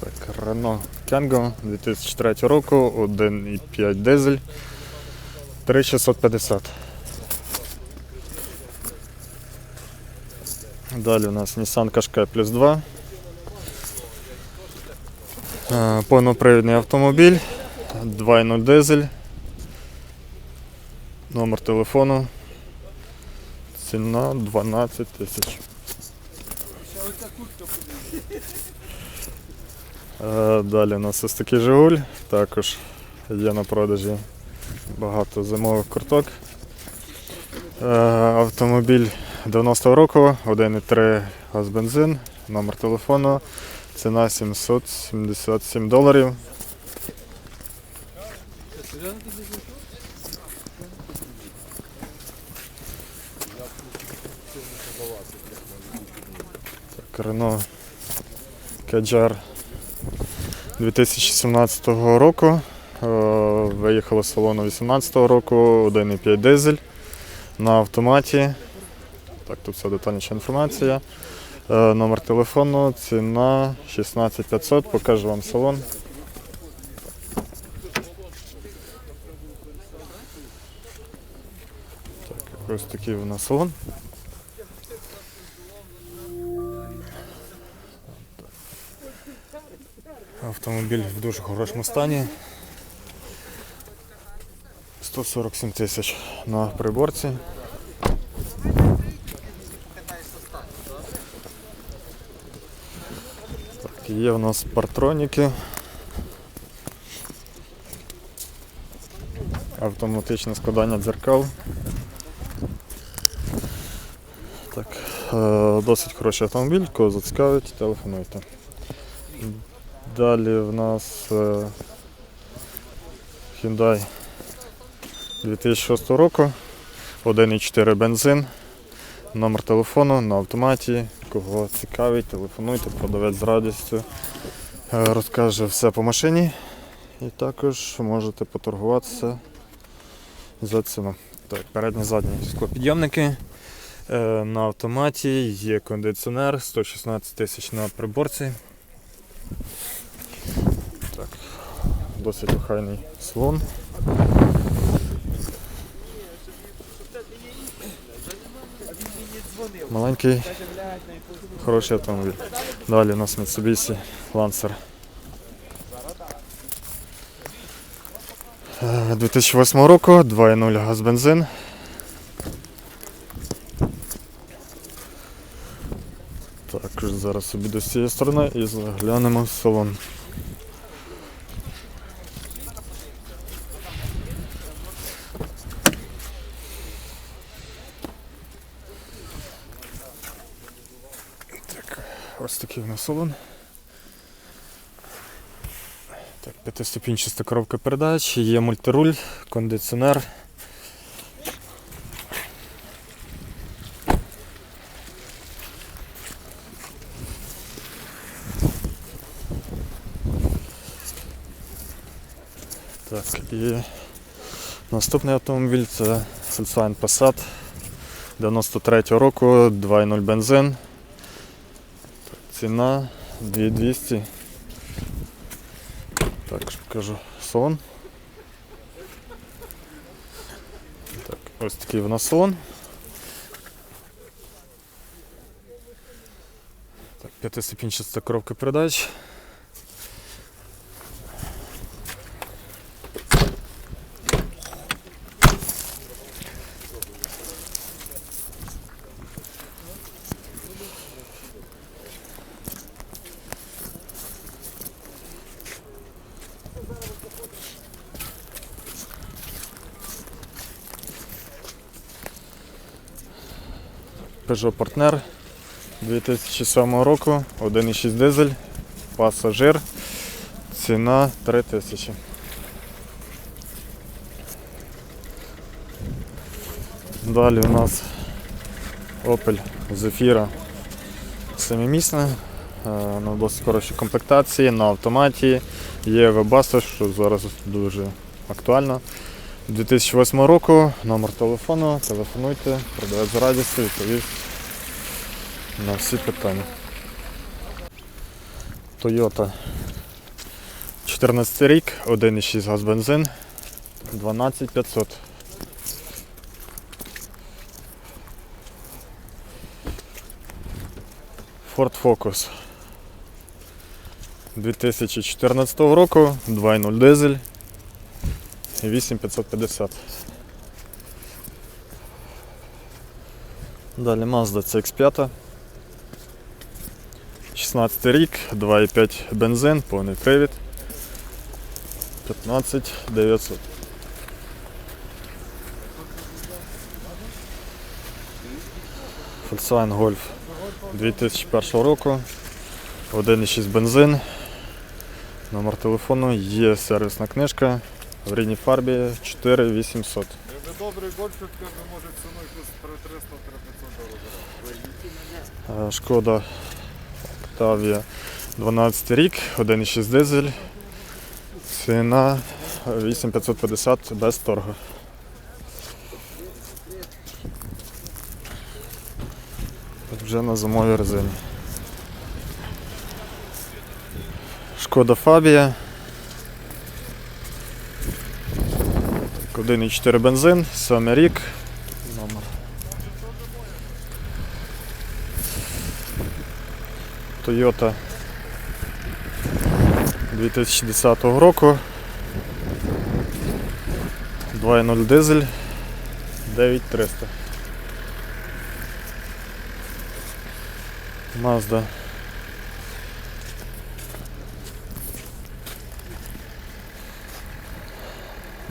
Так, Renault Kangoo 2003 року, 1,5 дизель, 3650. Далі у нас Nissan Qashqai плюс 2. Е, Повнопривідний автомобіль, 2.0 дизель. Номер телефону. Ціна 12 тисяч. Е, Далі у нас ось такий Жигуль. Також є на продажі багато зимових курток. Е, Автомобіль 90-го року, 1,3 газ бензин, номер телефону, ціна 777 доларів. Так, Renault Kadjar 2017 року. Е, Виїхало з салону 2018 року, 1,5 дизель на автоматі. Так, тут вся детальніша інформація. Е, Номер телефону, ціна 16500, покажу вам салон. Так, ось такий у нас салон. Автомобіль в дуже хорошому стані. 147 тисяч на приборці. Так, є в нас партроніки. Автоматичне складання дзеркал. Так, е, досить хороший автомобіль, кого зацікавить, телефонуйте. Далі в нас е, Hyundai 2006 року, 1,4 бензин, номер телефону на автоматі. Кого цікавить, телефонуйте, продавець з радістю е, розкаже все по машині. І також можете поторгуватися за ціну. Так, передні задні склопідйомники. Е, На автоматі є кондиціонер, 116 тисяч на приборці. Досить охайний салон. Маленький, хороший автомобіль. Далі у нас Mitsubishi Lancer. Е, 2008 року, 2.0 газ бензин. Також зараз собі до цієї сторони і заглянемо в салон. Так, нас салон. Так, п'ятиступінчаста коробка передач, є мультируль, кондиціонер. Так, і наступний автомобіль це Volkswagen Passat 93 року, 2.0 бензин. Так, ціна 2200. Також покажу сон. Так, ось такий в нас сон. Так, п'ятиступінчаста коробка передач. Peugeot Partner 2007 року, 1,6 дизель, пасажир, ціна 3000. Далі у нас Opel Zafira семимісна, е, на досить хорошій комплектації, на автоматі, є Webasto, що зараз дуже актуально. 2008 року, номер телефону, телефонуйте, продавець з радістю, відповість на всі питання. Toyota 2014 рік, 1,6 газ бензин, 12500. Ford Focus. 2014 року, 2.0 дизель 8550. Далі Mazda CX5. 16 рік, 2,5 бензин, повний привід. 15 900. Volkswagen Golf 2001 року. 1,6 бензин. Номер телефону є сервісна книжка. В рідній фарбі 4800. Якби добрий гольфик, то може ціною плюс 300-300 доларів. Е, Шкода Octavia 12 рік, 1,6 дизель. Ціна 8550 без торгу. Вже на зимовій резині. Шкода Фабія. 1,4 бензин, 7 рік. Номер. Toyota 2010 року. 2.0 дизель 9300. Mazda.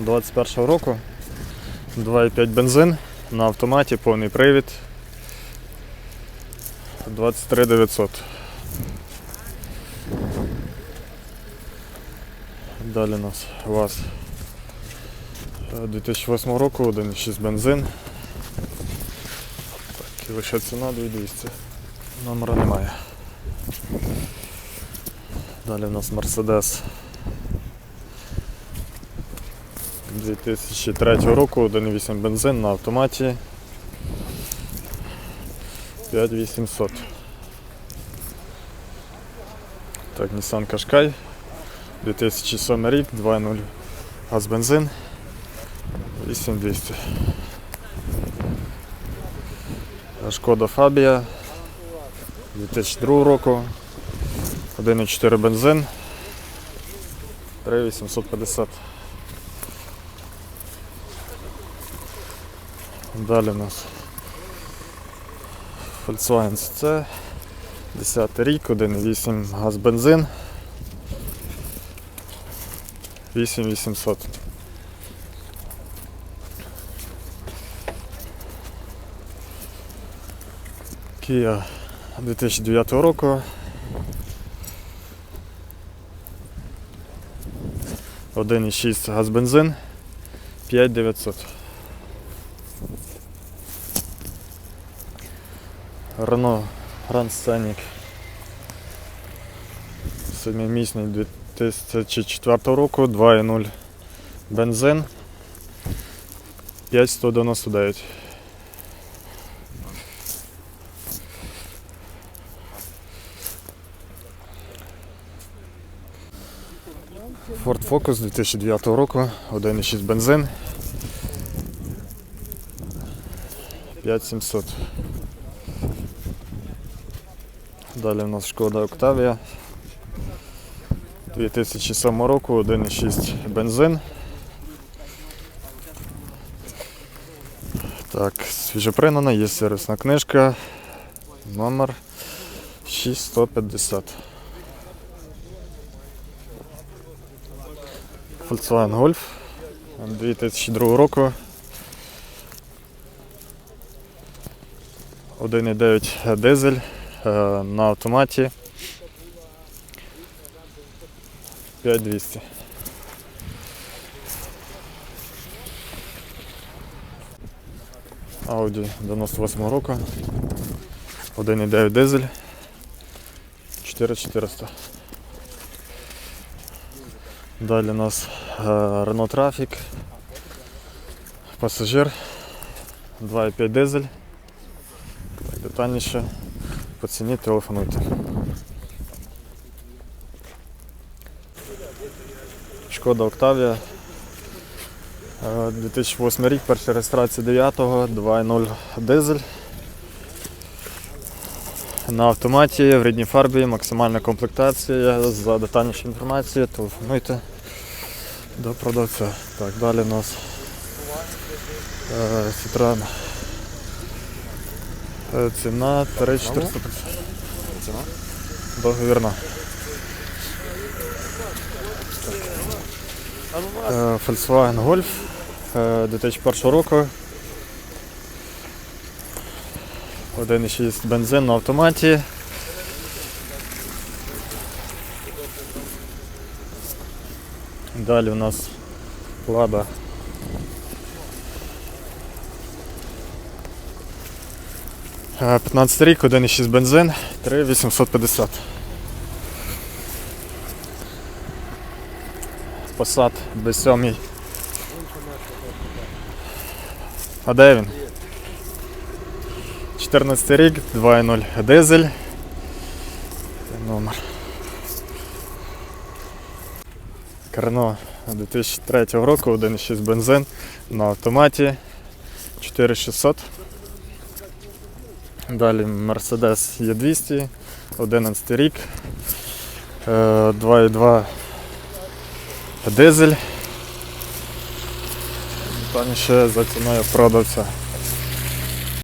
Двадцять першого року. 2,5 бензин на автоматі, повний привід. 23 900. Далі у нас ВАЗ е, 2008 року, 1,6 бензин. Так, і лише ціна 2200. Номера немає. Далі у нас Mercedes 2003 року, 1,8 бензин на автоматі. 5800. Так, Nissan Qashqai 2007 рік, 2.0 газ бензин 8200. Шкода Фабія 2002 року, 1.4 бензин 3850. Далі у нас Volkswagen CC 10 рік, 1.8 газ бензин 8800. Kia 2009 року. 1,6 газ бензин 5900. Renault Grand Scenic Семимісний 2004 року, 2.0 бензин 5199. Ford Focus 2009 року, 1.6 бензин 5700. Далі в нас шкода Octavia 2007 року, 1,6 бензин. Так, свіжопринана, є сервісна книжка. Номер 6150. Volkswagen Golf 2002 року. 1,9 дизель на автоматі. 5200. Audi 98 року. 1,9 дизель. 4400. Далі у нас е, Renault Trafic. Пасажир. 2,5 дизель. Детальніше. По телефонуйте. Шкода Октавія. Е, 2008 рік, перша реєстрація 9-го, 2.0 дизель. На автоматі в рідній фарбі, максимальна комплектація. За детальнішу інформацію телефонуйте до продавця. Так, далі у нас е, Citroen. Е, Ціна 3450. Ціна? Договірна. Е, Volkswagen Golf е, 2001 року. 1,6 бензин на автоматі. Далі у нас Лада. 15 рік, 1,6 бензин, 3,850. Passat B7. А де він? 14 рік, 2.0 дизель. Номер. Карно 2003 року, 1.6 бензин на автоматі. 4600. Далі Mercedes E200, 11 рік. е, 2.2 дизель. Детальніше за ціною продавця.